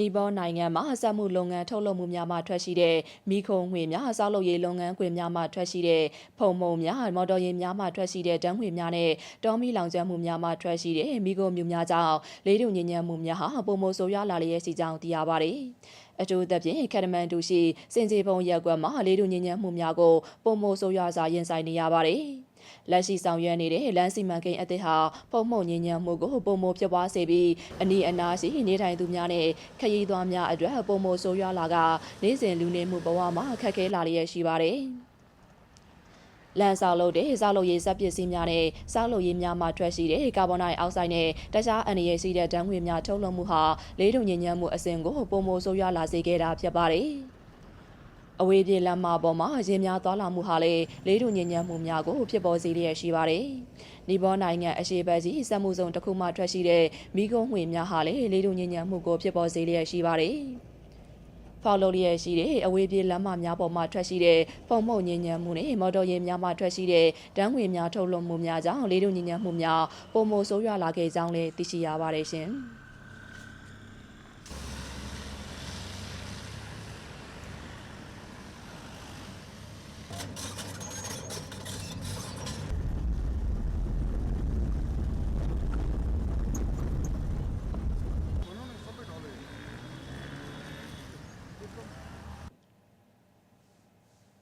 နီပေါနိုင်ငံမှာစက်မှုလုပ်ငန်းထုတ်လုပ်မှုများမှထွက်ရှိတဲ့မိခုံငွေများဆောက်လုပ်ရေးလုပ်ငန်းခွင်များမှထွက်ရှိတဲ့ဖုံမုံများမော်တော်ယာဉ်များမှထွက်ရှိတဲ့ဓာတ်ငွေများနဲ့တောမီလောင်ကျွမ်းမှုများမှထွက်ရှိတဲ့မိခိုမျိုးများကြောင့်လေးတူညဉ့်ညံ့မှုများဟာပုံမဆိုးရွားလာလျက်ရှိကြောင်းသိရပါတယ်။အထူးသဖြင့်ကက်တမန်တူရှိစင်စီပုံရက်ကွက်မှာလေးတူညဉ့်ညံ့မှုများကိုပုံမဆိုးရွားစွာရင်ဆိုင်နေရပါတယ်။ လက်ရှိဆောင်ရွက်နေတဲ့လမ်းစီမံကိန်းအသစ်ဟာပုံမှုံညဉ့်ညံ့မှုကိုပုံမဖြစ်ပွားစေပြီးအနီးအနားရှိနေထိုင်သူများနဲ့ခရီးသွားများအတွက်ပုံမဆိုးရွားလာကနေ့စဉ်လူနေမှုဘဝမှာအခက်အခဲလာလျက်ရှိပါတယ်။လန်ဆောက်လုပ်တဲ့ဆောက်လုပ်ရေးစက်ပစ္စည်းများနဲ့ဆောက်လုပ်ရေးများမှထွက်ရှိတဲ့ကာဗွန်ဒိုင်အောက်ဆိုက်နဲ့တခြားအန္တရာယ်ရှိတဲ့ဓာတ်ငွေများထုတ်လွှတ်မှုဟာလေးထုံညဉ့်ညံ့မှုအဆင့်ကိုပုံမဆိုးရွားလာစေခဲ့တာဖြစ်ပါတယ်။ အဝေးပြေးလမ်းမပေါ်မှာရင်များသွားလာမှုဟာလည်းလေးထုံညဉ့်ညံ့မှုများကိုဖြစ်ပေါ်စေလျက်ရှိပါတယ်။နီဘောနိုင်ငံအရှေ့ဘက်ကြီးစက်မှုဇုံတစ်ခုမှထွက်ရှိတဲ့မိကုန်းငွေများဟာလည်းလေးထုံညဉ့်ညံ့မှုကိုဖြစ်ပေါ်စေလျက်ရှိပါတယ်။ဖောက်လို့လျက်ရှိတဲ့အဝေးပြေးလမ်းမများပေါ်မှာထွက်ရှိတဲ့ပုံမှုံညဉ့်ညံ့မှုနဲ့မော်တော်ယာဉ်များမှထွက်ရှိတဲ့ဓာတ်ငွေများထုတ်လွှတ်မှုများကြောင့်လေးထုံညဉ့်ညံ့မှုများပုံမဆိုးရွားလာခဲ့ကြောင်းလည်းသိရှိရပါတယ်ရှင်။